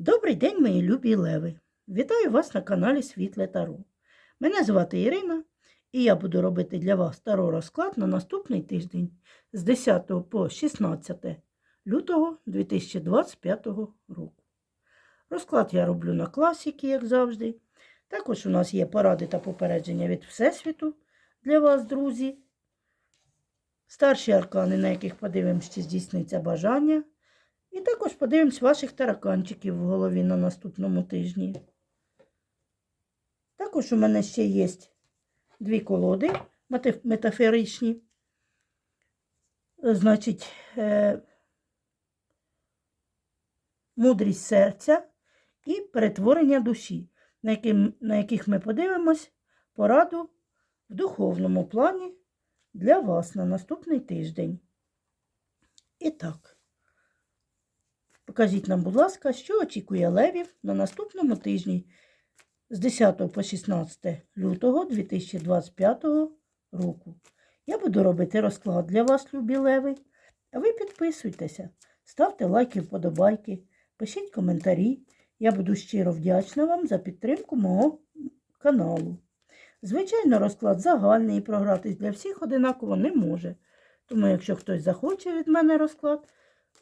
Добрий день, мої любі леви! Вітаю вас на каналі Світле Таро. Мене звати Ірина, і я буду робити для вас таро розклад на наступний тиждень з 10 по 16 лютого 2025 року. Розклад я роблю на класіки, як завжди. Також у нас є поради та попередження від Всесвіту для вас, друзі. Старші аркани, на яких подивимося, чи здійсниться бажання. І також подивимось ваших тараканчиків в голові на наступному тижні. Також у мене ще є дві колоди метафоричні. Значить, е, мудрість серця і перетворення душі, на, на яких ми подивимось пораду в духовному плані для вас на наступний тиждень. І так. Покажіть нам, будь ласка, що очікує левів на наступному тижні з 10 по 16 лютого 2025 року. Я буду робити розклад для вас, любі леви. А ви підписуйтеся, ставте лайки, вподобайки, пишіть коментарі. Я буду щиро вдячна вам за підтримку мого каналу. Звичайно, розклад загальний і програтись для всіх одинаково не може. Тому, якщо хтось захоче від мене розклад,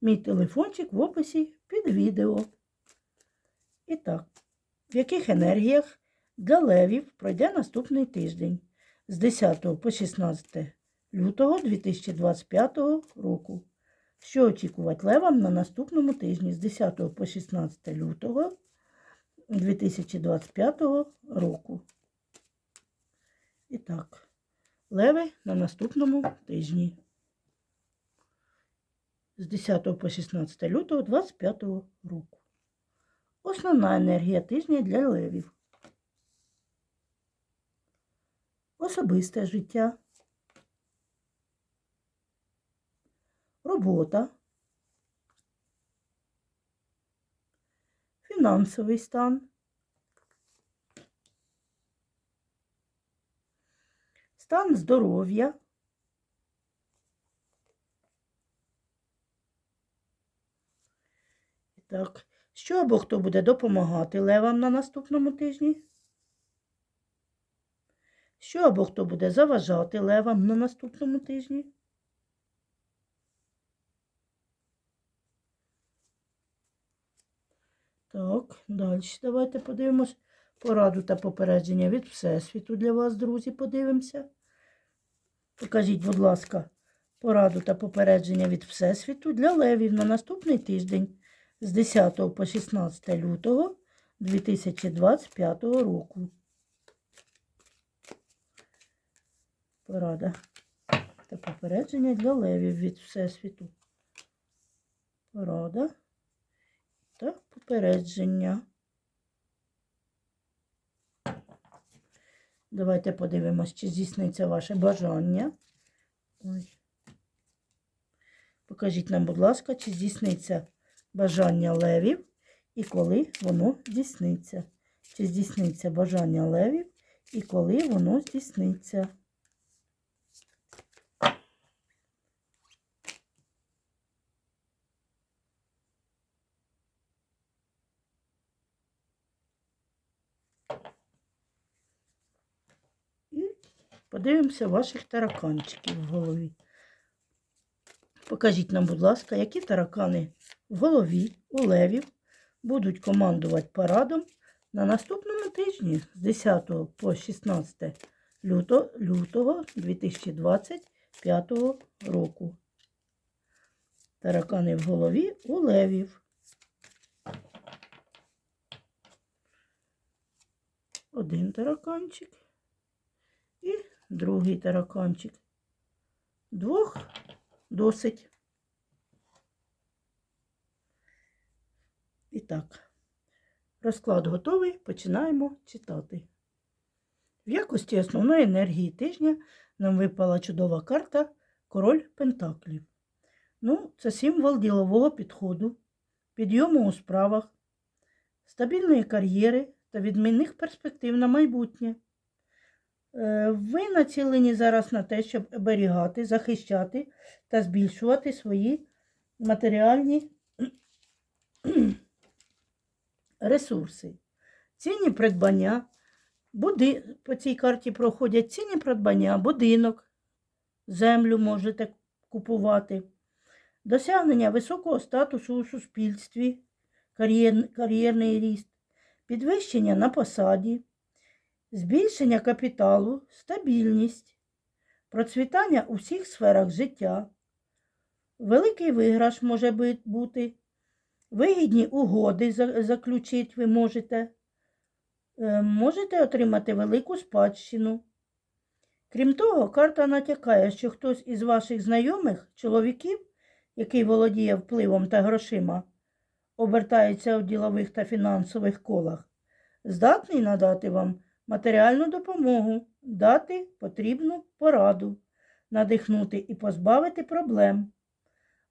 Мій телефончик в описі під відео. І так, в яких енергіях для левів пройде наступний тиждень з 10 по 16 лютого 2025 року. Що очікувати левам на наступному тижні з 10 по 16 лютого 2025 року. І так, леви на наступному тижні з 10 по 16 лютого 2025 року. Основна енергія тижня для левів. Особисте життя. Робота. Фінансовий стан. Стан здоров'я. Так, що або хто буде допомагати левам на наступному тижні? Що або хто буде заважати левам на наступному тижні? Так, далі давайте подивимось пораду та попередження від Всесвіту для вас, друзі, подивимося. Покажіть, будь ласка, пораду та попередження від Всесвіту для левів на наступний тиждень з 10 по 16 лютого 2025 року. Порада та попередження для левів від Всесвіту. Порада та попередження. Давайте подивимось, чи здійсниться ваше бажання. Ой. Покажіть нам, будь ласка, чи здійсниться бажання левів і коли воно здійсниться. Чи здійсниться бажання левів і коли воно здійсниться. Подивимося ваших тараканчиків в голові. Покажіть нам, будь ласка, які таракани в голові у левів будуть командувати парадом на наступному тижні з 10 по 16 люто- лютого 2025 року. Таракани в голові у левів. Один тараканчик і другий тараканчик. Двох досить. І так, розклад готовий, починаємо читати. В якості основної енергії тижня нам випала чудова карта Король Пентаклів. Ну, це символ ділового підходу, підйому у справах, стабільної кар'єри та відмінних перспектив на майбутнє. Е, Ви націлені зараз на те, щоб оберігати, захищати та збільшувати свої матеріальні ресурси. Цінні придбання, буди... по цій карті проходять цінні придбання, будинок, землю можете купувати, досягнення високого статусу у суспільстві, кар'єр... кар'єрний ріст, підвищення на посаді, збільшення капіталу, стабільність, процвітання у всіх сферах життя. Великий виграш може бути, вигідні угоди заключити ви можете. Е, Можете отримати велику спадщину. Крім того, карта натякає, що хтось із ваших знайомих, чоловіків, який володіє впливом та грошима, обертається у ділових та фінансових колах, здатний надати вам матеріальну допомогу, дати потрібну пораду, надихнути і позбавити проблем.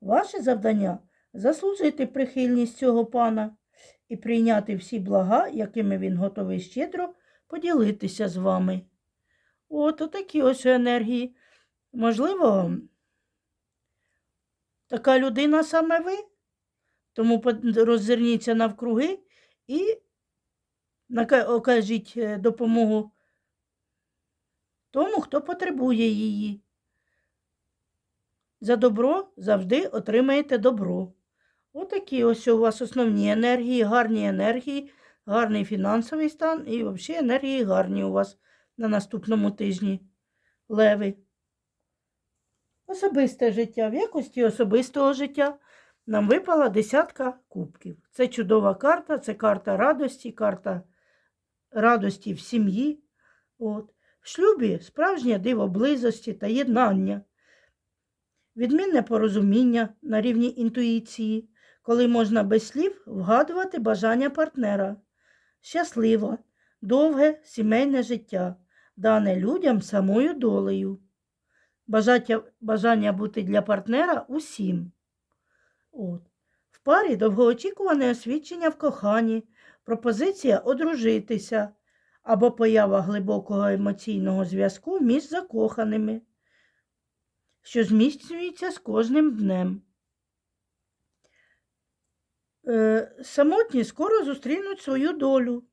Ваше завдання заслужити прихильність цього пана і прийняти всі блага, якими він готовий щедро поділитися з вами. От отакі ось енергії. Можливо, така людина саме ви. Тому роззирніться навкруги і окажіть е, допомогу тому, хто потребує її. За добро завжди отримаєте добро. Отакі ось у вас основні енергії, гарні енергії, гарний фінансовий стан і взагалі енергії гарні у вас на наступному тижні. Леви. Особисте життя. В якості особистого життя нам випала десятка кубків. Це чудова карта, це карта радості, карта радості в сім'ї. От. В шлюбі справжнє диво близості та єднання відмінне порозуміння на рівні інтуїції, коли можна без слів вгадувати бажання партнера, щасливе, довге сімейне життя, дане людям самою долею, бажаття, бажання бути для партнера усім. От. В парі довгоочікуване освідчення в коханні, пропозиція одружитися або поява глибокого емоційного зв'язку між закоханими що зміцнюється з кожним днем. Е, самотні скоро зустрінуть свою долю.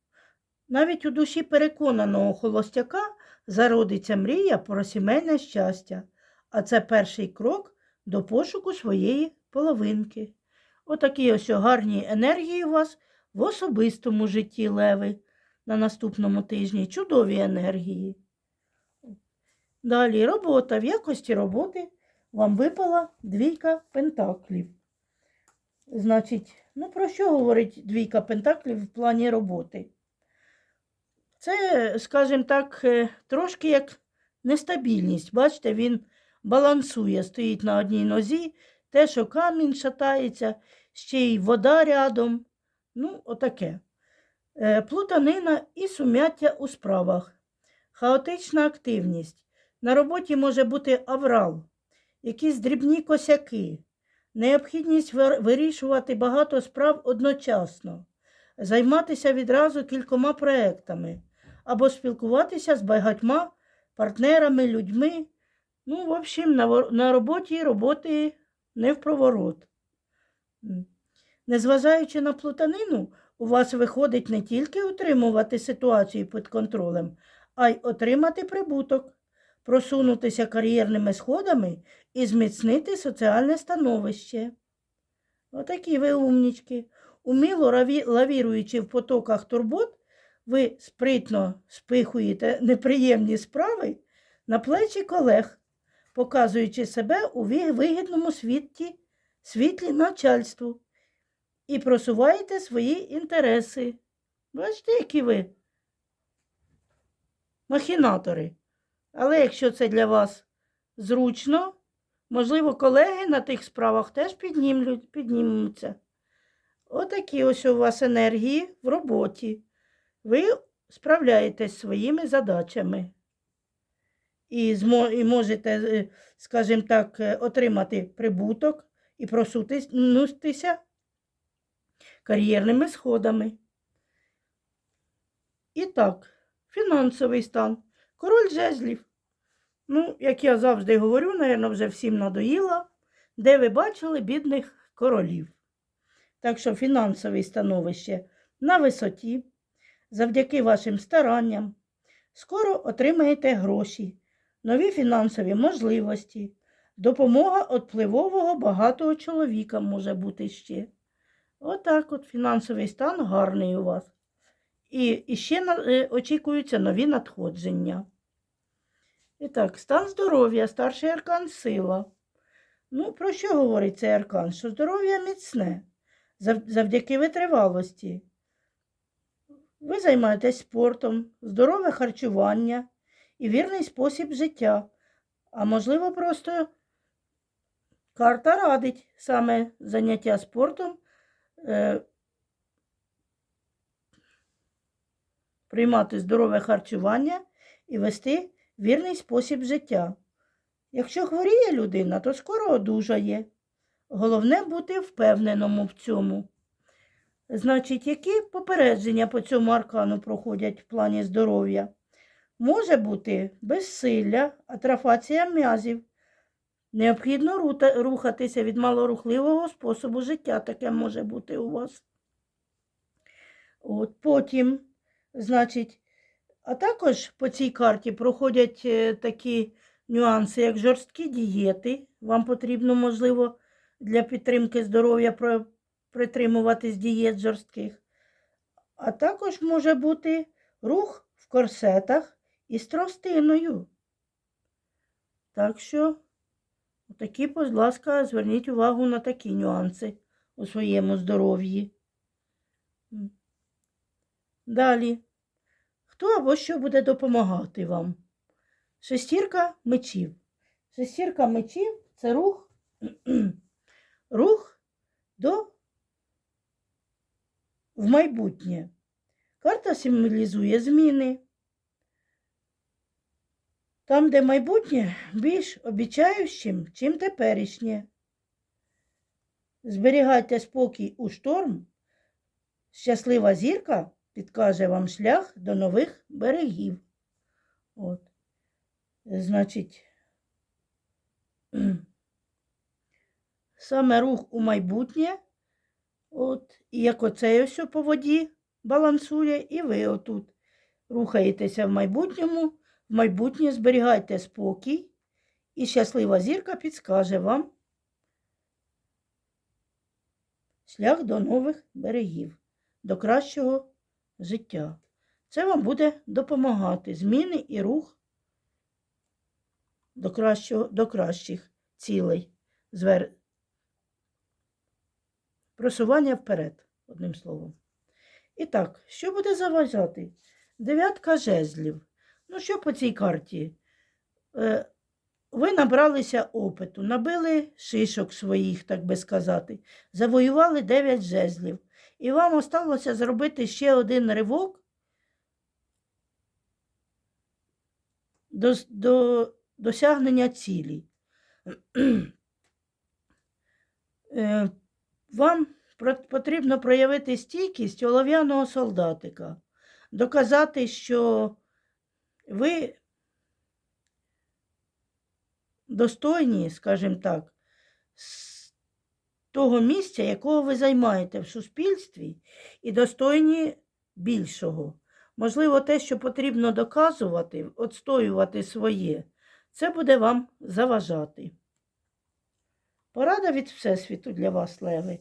Навіть у душі переконаного холостяка зародиться мрія про сімейне щастя, а це перший крок до пошуку своєї половинки. Отакі ось гарні енергії у вас в особистому житті леви на наступному тижні. Чудові енергії. Далі робота. В якості роботи вам випала двійка пентаклів. Значить, ну про що говорить двійка пентаклів в плані роботи? Це, скажімо так, е, трошки як нестабільність. Бачите, він балансує, стоїть на одній нозі, те, що камінь шатається, ще й вода рядом. Ну, отаке. Е, Плутанина і сум'яття у справах, хаотична активність. На роботі може бути аврал, якісь дрібні косяки, необхідність вирішувати багато справ одночасно, займатися відразу кількома проектами або спілкуватися з багатьма партнерами, людьми. Ну, в общем, на, на роботі роботи не в проворот. Незважаючи на плутанину, у вас виходить не тільки утримувати ситуацію під контролем, а й отримати прибуток просунутися кар'єрними сходами і зміцнити соціальне становище. Отакі ви умнічки. Уміло лавіруючи в потоках турбот, ви спритно спихуєте неприємні справи на плечі колег, показуючи себе у вигідному світі, світлі начальству і просуваєте свої інтереси. Бачите, які ви махінатори. Але якщо це для вас зручно, можливо, колеги на тих справах теж піднімуться. Отакі ось у вас енергії в роботі. Ви справляєтесь своїми задачами. І, і можете, е, скажімо так, е, отримати прибуток і просунутися кар'єрними сходами. І так, фінансовий стан. Король жезлів. Ну, як я завжди говорю, напевно, вже всім надоїла, де ви бачили бідних королів. Так що фінансове становище на висоті, завдяки вашим старанням. Скоро отримаєте гроші, нові фінансові можливості, допомога від впливового багатого чоловіка може бути ще. Отак от фінансовий стан гарний у вас. І, і ще е, очікуються нові надходження. І так, стан здоров'я, старший аркан сила. Ну, про що говорить цей аркан? Що здоров'я міцне, зав- завдяки витривалості. Ви займаєтесь спортом, здорове харчування і вірний спосіб життя. А можливо, просто карта радить саме заняття спортом, приймати здорове харчування і вести вірний спосіб життя. Якщо хворіє людина, то скоро одужає. Головне бути впевненому в цьому. Значить, які попередження по цьому аркану проходять в плані здоров'я? Може бути безсилля, атрофація м'язів. Необхідно рухатися від малорухливого способу життя. Таке може бути у вас. От, потім, значить, а також по цій карті проходять е, такі нюанси, як жорсткі дієти. Вам потрібно, можливо, для підтримки здоров'я притримуватись дієт жорстких. А також може бути рух в корсетах із тростиною. Так що, такі, будь ласка, зверніть увагу на такі нюанси у своєму здоров'ї. Далі. Хто або що буде допомагати вам? Шестірка мечів. Шестірка мечів це рух, рух до в майбутнє. Карта символізує зміни. Там, де майбутнє більш обіцяючим, чим теперішнє. Зберігайте спокій у шторм. Щаслива зірка підкаже вам шлях до нових берегів. От. Значить, саме рух у майбутнє, от, і як оцей ось по воді балансує, і ви отут рухаєтеся в майбутньому, майбутнє зберігайте спокій, і щаслива зірка підскаже вам шлях до нових берегів, до кращого життя. Це вам буде допомагати зміни і рух до, кращого, до кращих цілей. Звер... Просування вперед, одним словом. І так, що буде заважати? Дев'ятка жезлів. Ну, що по цій карті? Е, ви набралися опиту, набили шишок своїх, так би сказати, завоювали 9 жезлів. І вам осталося зробити ще один ривок до, до досягнення цілі. Е, Вам потрібно проявити стійкість олов'яного солдатика, доказати, що ви достойні, скажімо так, з того місця, якого ви займаєте в суспільстві, і достойні більшого. Можливо, те, що потрібно доказувати, відстоювати своє, це буде вам заважати. Порада від Всесвіту для вас, Леви.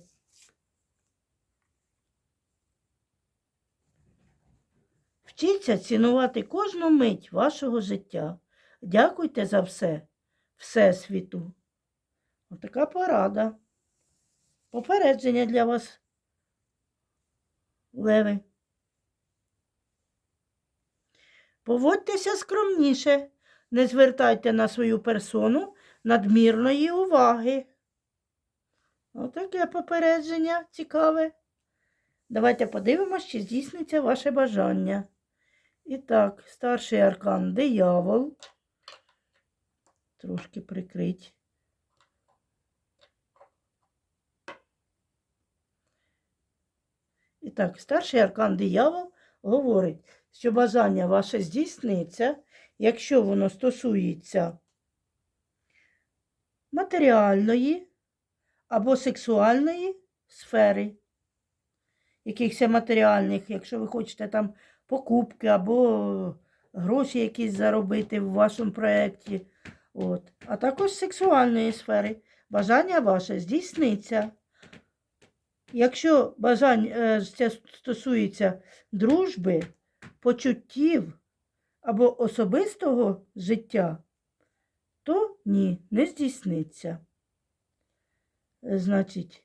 Вчіться цінувати кожну мить вашого життя. Дякуйте за все, Всесвіту. Отака порада. Попередження для вас, Леви. Поводьтеся скромніше, не звертайте на свою персону надмірної уваги. Отаке попередження цікаве. Давайте подивимось, чи здійсниться ваше бажання. І так, старший аркан диявол. Трошки прикрить. І так, старший аркан диявол говорить, що бажання ваше здійсниться, якщо воно стосується матеріальної або сексуальної сфери. якихось матеріальних, якщо ви хочете там покупки або гроші якісь заробити в вашому проєкті. От. А також сексуальної сфери. Бажання ваше здійсниться. Якщо бажання е, стосується дружби, почуттів або особистого життя, то ні, не здійсниться. Значить,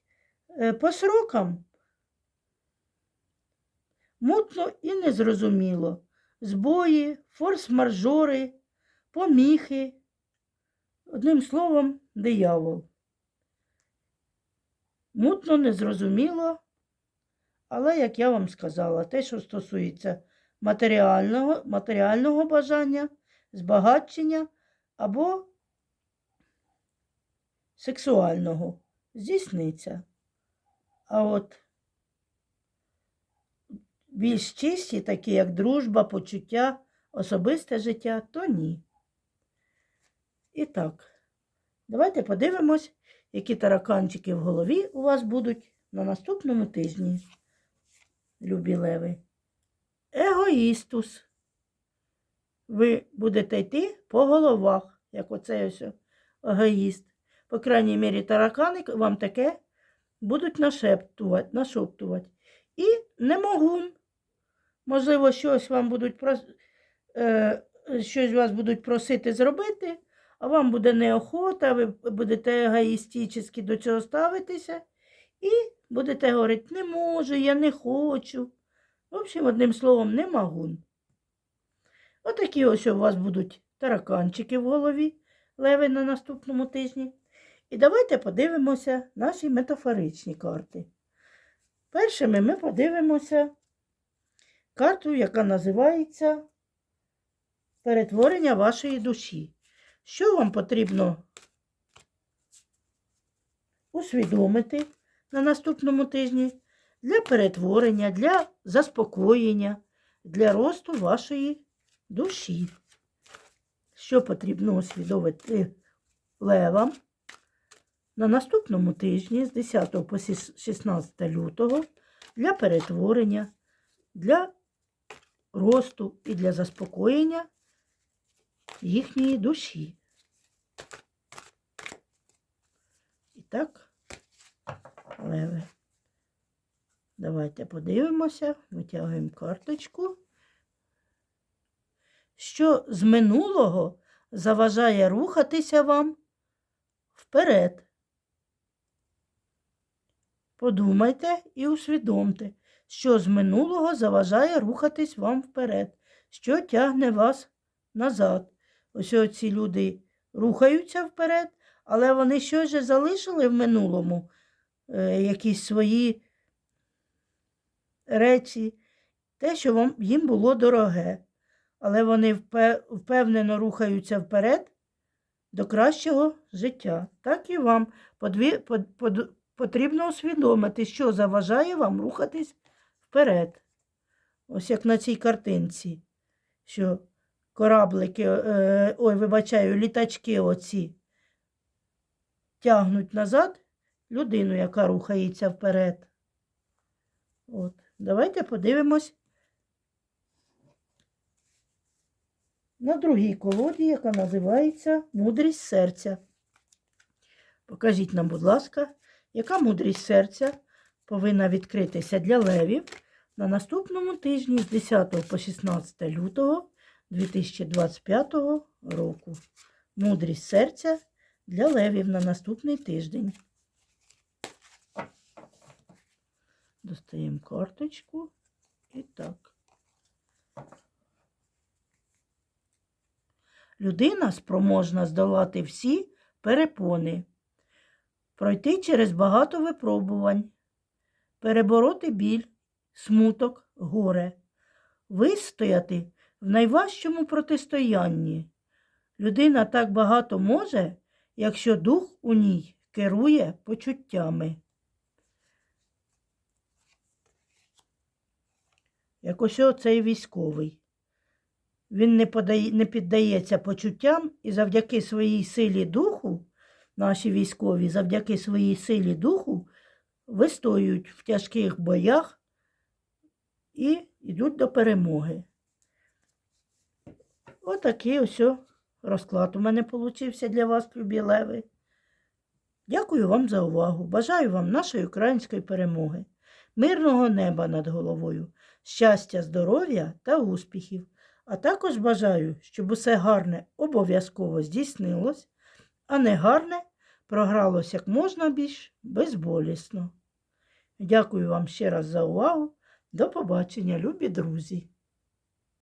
е, по срокам мутно і незрозуміло. Збої, форс-мажори, поміхи. Одним словом, диявол. Мутно, незрозуміло, але, як я вам сказала, те, що стосується матеріального, матеріального бажання, збагачення або сексуального, здійсниться. А от більш чисті, такі як дружба, почуття, особисте життя, то ні. І так, давайте подивимось, які тараканчики в голові у вас будуть на наступному тижні, любі леви. Егоїстус. Ви будете йти по головах, як оцей ось егоїст. По крайній мірі, таракани вам таке будуть нашептувати, нашоптувати. І немогун. Можливо, щось вам будуть е, щось вас будуть просити зробити, а вам буде неохота, ви будете егоїстично до цього ставитися і будете говорити, не можу, я не хочу. В общем, одним словом, не магун. Отакі ось у вас будуть тараканчики в голові, леви на наступному тижні. І давайте подивимося наші метафоричні карти. Першими ми подивимося карту, яка називається Перетворення вашої душі. Що вам потрібно усвідомити на наступному тижні для перетворення, для заспокоєння, для росту вашої душі? Що потрібно усвідомити левам на наступному тижні з 10 по 16 лютого для перетворення, для росту і для заспокоєння їхньої душі. І так, леви. Давайте подивимося, витягуємо карточку. Що з минулого заважає рухатися вам вперед. Подумайте і усвідомте, що з минулого заважає рухатись вам вперед, що тягне вас назад. Ось ці люди рухаються вперед, але вони щось же залишили в минулому, е, якісь свої речі, те, що вам, їм було дороге. Але вони впе- впевнено рухаються вперед до кращого життя. Так і вам подві, под, под, потрібно усвідомити, що заважає вам рухатись вперед. Ось як на цій картинці, що кораблики, е, ой, вибачаю, літачки оці тягнуть назад людину, яка рухається вперед. От. Давайте подивимось на другій колоді, яка називається Мудрість серця. Покажіть нам, будь ласка, яка мудрість серця повинна відкритися для левів на наступному тижні з 10 по 16 лютого 2025 року. Мудрість серця для левів на наступний тиждень. Достаємо карточку і так. Людина спроможна здолати всі перепони, пройти через багато випробувань, перебороти біль, смуток, горе, вистояти в найважчому протистоянні. Людина так багато може, якщо дух у ній керує почуттями. Як ось оцей військовий. Він не, подає, не піддається почуттям і завдяки своїй силі духу, наші військові, завдяки своїй силі духу, вистоюють в тяжких боях і йдуть до перемоги. Отакий ось розклад у мене получився для вас, любі леви. Дякую вам за увагу. Бажаю вам нашої української перемоги, мирного неба над головою, щастя, здоров'я та успіхів. А також бажаю, щоб усе гарне обов'язково здійснилось, а не гарне програлось як можна більш безболісно. Дякую вам ще раз за увагу. До побачення, любі друзі!